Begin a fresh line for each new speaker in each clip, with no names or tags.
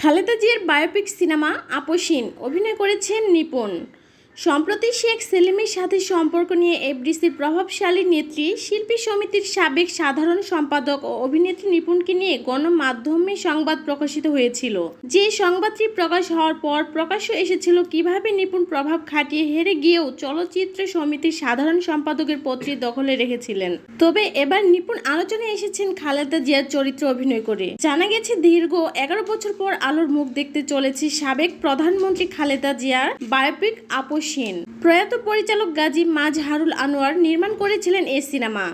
খালেদা জিয়ার biopic cinema আপসীন অভিনয় করেছেন নিপুণ। সম্প্রতি শেখ সেলিমের সাথে সম্পর্ক নিয়ে এফডিসির প্রভাবশালী নেত্রী শিল্পী সমিতির সাবেক সাধারণ সম্পাদক ও অভিনেত্রী নিপুণকে নিয়ে গণমাধ্যমে সংবাদ প্রকাশিত হয়েছিল। যে সংবাদটি প্রকাশ হওয়ার পর প্রকাশ্য এসেছিল কীভাবে নিপুণ প্রভাব খাটিয়ে হেরে গিয়েও চলচ্চিত্র সমিতির সাধারণ সম্পাদকের পদটি দখলে রেখেছিলেন। তবে এবার নিপুণ আলোচনায় এসেছেন খালেদা জিয়ার চরিত্র অভিনয় করে। জানা গেছে, দীর্ঘ এগারো বছর পর আলোর মুখ দেখতে চলেছে সাবেক প্রধানমন্ত্রী খালেদা জিয়ার বায়োপিক আপসীন প্রয়াত পরিচালক গাজী মাজহারুল আনোয়ার নির্মাণ করেছিলেন এ সিনেমা।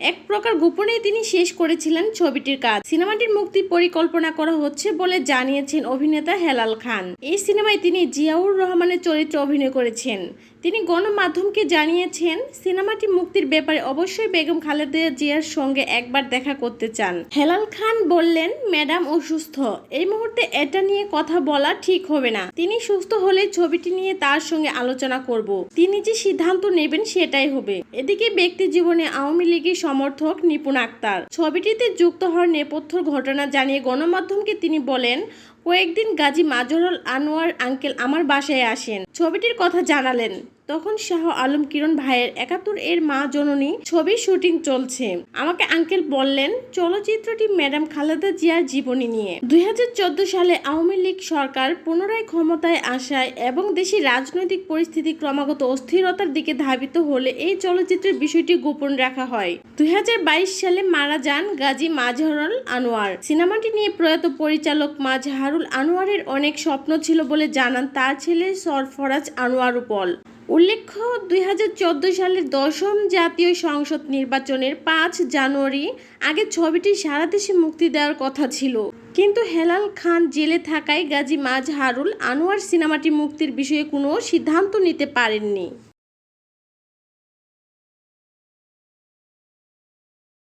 এক প্রকার গোপনেই তিনি শেষ করেছিলেন ছবিটির কাজ। সিনেমাটির মুক্তি পরিকল্পনা করা হচ্ছে বলে জানিয়েছেন অভিনেতা হেলাল খান। এই সিনেমায় তিনি জিয়াউর রহমানের চরিত্রে অভিনয় করেছেন। তিনি গণমাধ্যমকে জানিয়েছেন, সিনেমাটি মুক্তির ব্যাপারে অবশ্যই বেগম খালেদা জিয়ার সঙ্গে একবার দেখা করতে চান। হেলাল খান বললেন, ম্যাডাম অসুস্থ। এই মুহূর্তে এটা নিয়ে কথা বলা ঠিক হবে না। তিনি সুস্থ হলে ছবিটি নিয়ে তার সঙ্গে আলোচনা করব। তিনি যে সিদ্ধান্ত নেবেন সেটাই হবে। এদিকে ব্যক্তি জীবনে আওয়ামী লীগের সমর্থক নিপুণ আক্তার। ছবিটিতে যুক্ত হওয়ার নেপথ্যর ঘটনা জানিয়ে গণমাধ্যমকে তিনি বলেন, কয়েকদিন গাজী মাজরুল আনোয়ার আঙ্কেল আমার বাসায় আসেন। ছবিটির কথা জানালেন তখন শাহ আলম কিরণ ভাইয়ের একাত্তর এর মা জননী ছবির শুটিং চলছে। আমাকে আঙ্কেল বললেন, চলচ্চিত্রটি ম্যাডাম খালেদা জিয়ার জীবনী নিয়ে। দুই হাজার চোদ্দ সালে আওয়ামী লীগ সরকার পুনরায় ক্ষমতায় আসায় এবং দেশের রাজনৈতিক পরিস্থিতি ক্রমাগত অস্থিরতার দিকে ধাবিত হলে এই চলচ্চিত্রের বিষয়টি গোপন রাখা হয়। দুই হাজার বাইশ সালে মারা যান গাজী মাজহারুল আনোয়ার। সিনেমাটি নিয়ে প্রয়াত পরিচালক মাজহারুল আনোয়ারের অনেক স্বপ্ন ছিল বলে জানান তার ছেলে সরফরাজ আনোয়ার উপল। উল্লেখ্য, দুই হাজার চোদ্দ সালের দশম জাতীয় সংসদ নির্বাচনের পাঁচ জানুয়ারি আগে ছবিটি সারা দেশে মুক্তি দেওয়ার কথা ছিল। কিন্তু হেলাল খান জেলে থাকায় গাজী মাজহারুল আনোয়ার সিনেমাটি মুক্তির বিষয়ে কোনো সিদ্ধান্ত নিতে পারেননি।